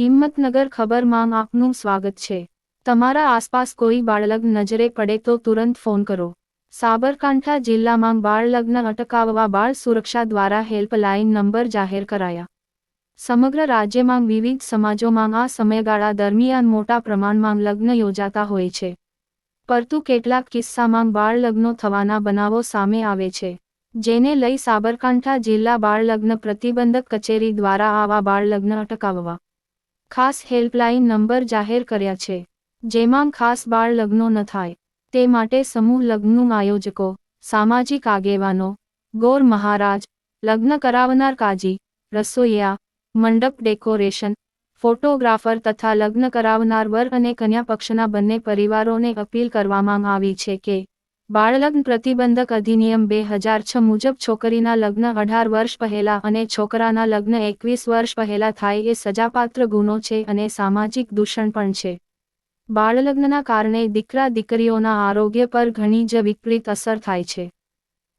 હિંમતનગર ખબરમાં આપનું સ્વાગત છે. તમારા આસપાસ કોઈ બાળલગ્ન નજરે પડે તો તુરંત ફોન કરો. સાબરકાંઠા જિલ્લામાં બાળલગ્ન અટકાવવા બાળ સુરક્ષા દ્વારા હેલ્પલાઇન નંબર જાહેર કરાયા. સમગ્ર રાજ્યમાં વિવિધ સમાજોમાં આ સમયગાળા દરમિયાન મોટા પ્રમાણમાં લગ્ન યોજાતા હોય છે. પરંતુ કેટલાક કિસ્સામાં બાળલગ્નો થવાના બનાવો સામે આવે છે. જેને લઈ સાબરકાંઠા જિલ્લા બાળલગ્ન પ્રતિબંધક કચેરી દ્વારા આવા બાળલગ્ન અટકાવવા. ખાસ હેલ્પલાઇન નંબર જાહેર કર્યા છે, જેમાં ખાસ બાળ લગ્નો ન થાય. તે માટે સમૂહ લગ્નનું આયોજકો, સામાજિક આગેવાનો, ગોર મહારાજ, લગ્ન કરાવનાર કાજી, રસોઈયા, મંડપ ડેકોરેશન, ફોટોગ્રાફર તથા લગ્ન કરાવનાર વર અને કન્યા પક્ષના બંને પરિવારોને અપીલ કરવામાં આવી છે કે બાળલગ્ન પ્રતિબંધક અધિનિયમ બે હજાર છ મુજબ છોકરીના લગ્ન અઢાર વર્ષ પહેલા અને છોકરાના લગ્ન એકવીસ વર્ષ પહેલા થાય એ સજાપાત્ર ગુનો છે અને સામાજિક દૂષણ પણ છે. બાળલગ્નના કારણે દીકરા દીકરીઓના આરોગ્ય પર ઘણી જ વિપરીત અસર થાય છે.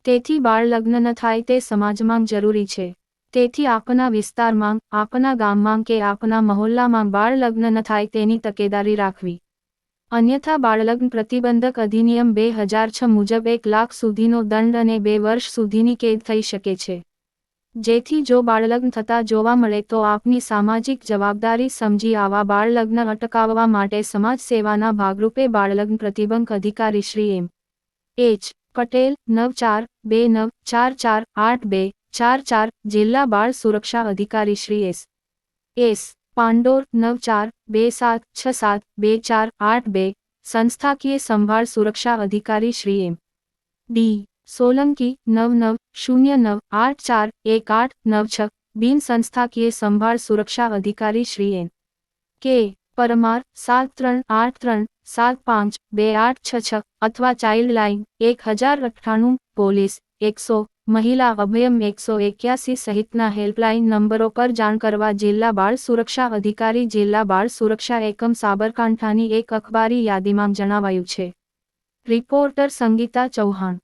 તેથી બાળલગ્ન ન થાય તે સમાજમાં જરૂરી છે. તેથી આપના વિસ્તારમાં, આપના ગામમાં કે આપના મહોલ્લામાં બાળલગ્ન ન થાય તેની તકેદારી રાખવી. અન્યથા બાળલગ્ન પ્રતિબંધક અધિનિયમ બે હજાર છ મુજબ એક લાખ સુધીનો દંડ અને બે વર્ષ સુધીની કેદ થઈ શકે છે. જેથી જો બાળલગ્ન થતા જોવા મળે તો આપની સામાજિક જવાબદારી સમજી આવા બાળલગ્ન અટકાવવા માટે સમાજ સેવાના ભાગરૂપે બાળલગ્ન પ્રતિબંધ અધિકારી શ્રી એમ. એચ. પટેલ, નવ ચાર, બે નવ, ચાર ચાર, આઠ બે, ચાર ચાર, જિલ્લા બાળ સુરક્ષા અધિકારી શ્રી એસ. એસ. પાંડોર નવ ચાર બે સાત છ સાત બે ચાર આઠ બે સંસ્થાકીય સંભાળ સુરક્ષા અધિકારી શ્રી એમ. ડી. સોલંકી નવ નવ શૂન્ય નવ આઠ ચાર એક આઠ નવ છ બિન સંસ્થાકીય સંભાળ સુરક્ષા અધિકારી શ્રી એન. કે. પરમાર સાત ત્રણ આઠ ત્રણ સાત પાંચ બે આઠ છ છ અથવા ચાઇલ્ડ લાઇન એક હજાર અઠ્ઠાણું પોલીસ એકસો મહિલા અભયમ એકસો એક્યાસી સહિતના હેલ્પલાઇન નંબરો પર જાણ કરવા જિલ્લા બાળ સુરક્ષા અધિકારી જિલ્લા બાળ સુરક્ષા એકમ સાબરકાંઠાની એક અખબારી યાદીમાં જણાવાયું છે. રિપોર્ટર સંગીતા ચૌહાણ.